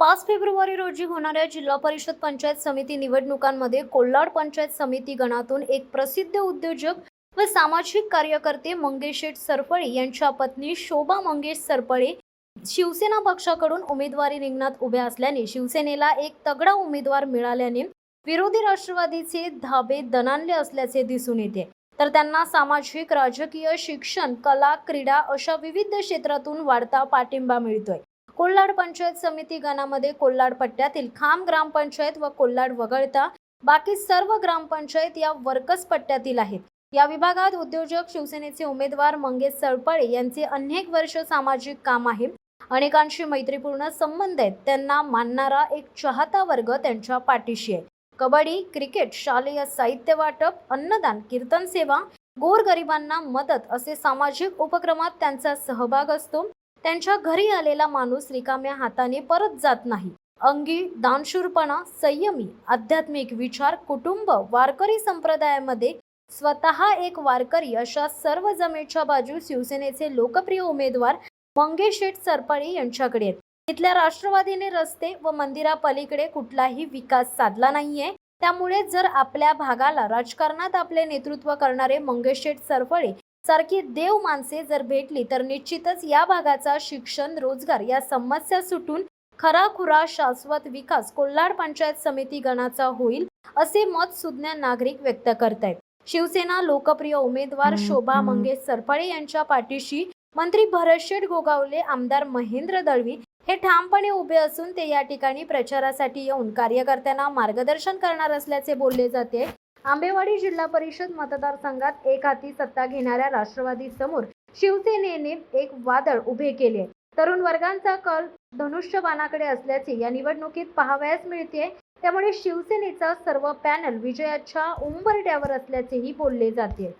पाच फेब्रुवारी रोजी होणाऱ्या जिल्हा परिषद पंचायत समिती निवडणुकांमध्ये कोल्हाड पंचायत समिती गणातून एक प्रसिद्ध उद्योजक व सामाजिक कार्यकर्ते मंगेश शेठ सरपळे यांच्या पत्नी शोभा मंगेश सरपळे शिवसेना पक्षाकडून उमेदवारी रिंगणात उभ्या असल्याने शिवसेनेला एक तगडा उमेदवार मिळाल्याने विरोधी राष्ट्रवादीचे धाबे दणानले असल्याचे दिसून येते. तर त्यांना सामाजिक राजकीय शिक्षण कला क्रीडा अशा विविध क्षेत्रातून वाढता पाठिंबा मिळतोय. कोल्हाड पंचायत समिती गणामध्ये कोल्हाड पट्ट्यातील खाम ग्रामपंचायत व कोल्हाड वगळता बाकी सर्व ग्रामपंचायत या वर्कस पट्ट्यातील आहेत. या विभागात उद्योजक शिवसेनेचे उमेदवार मंगेश सळपळे यांचे अनेक वर्ष सामाजिक काम आहे. अनेकांशी मैत्रीपूर्ण संबंध आहेत. त्यांना मानणारा एक चाहता वर्ग त्यांच्या पाठीशी आहे. कबड्डी क्रिकेट शालेय साहित्य वाटप अन्नदान कीर्तन सेवा गोरगरिबांना मदत असे सामाजिक उपक्रमात त्यांचा सहभाग असतो. त्यांच्या घरी आलेला माणूस रिकाम्या हाताने परत जात नाही. अंगी दानशूरपणा संयमी आध्यात्मिक विचार कुटुंब वारकरी संप्रदायामध्ये स्वतः एक वारकरी अशा सर्व जमेच्या बाजू शिवसेनेचे लोकप्रिय उमेदवार मंगेश शेठ सरपळे यांच्याकडे आहेत. इथल्या राष्ट्रवादीने रस्ते व मंदिरापलीकडे कुठलाही विकास साधला नाहीये. त्यामुळे जर आपल्या भागाला राजकारणात आपले नेतृत्व करणारे मंगेश शेठ सरपळे सारखी देव माणसे जर भेटली तर निश्चितच या भागाचा शिक्षण रोजगार या समस्या सुटून खराखुरा शाश्वत विकास कोल्हाड पंचायत समिती गणाचा होईल असे मत सुज्ञ नागरिक व्यक्त करतायत. शिवसेना लोकप्रिय उमेदवार शोभा मंगेश सरपळे यांच्या पाठीशी मंत्री भरतशेठ गोगावले आमदार महेंद्र दळवी हे ठामपणे उभे असून ते या ठिकाणी प्रचारासाठी येऊन कार्यकर्त्यांना मार्गदर्शन करणार असल्याचे बोलले जाते. आंबेवाडी जिल्हा परिषद मतदारसंघात एक हाती सत्ता घेणाऱ्या राष्ट्रवादी समोर शिवसेनेने एक वादळ उभे केले. तरुण वर्गांचा कल धनुष्यबाणाकडे असल्याचे या निवडणुकीत पाहावयास मिळते. त्यामुळे शिवसेनेचा सर्व पॅनल विजयाच्या उंबरट्यावर असल्याचेही बोलले जाते.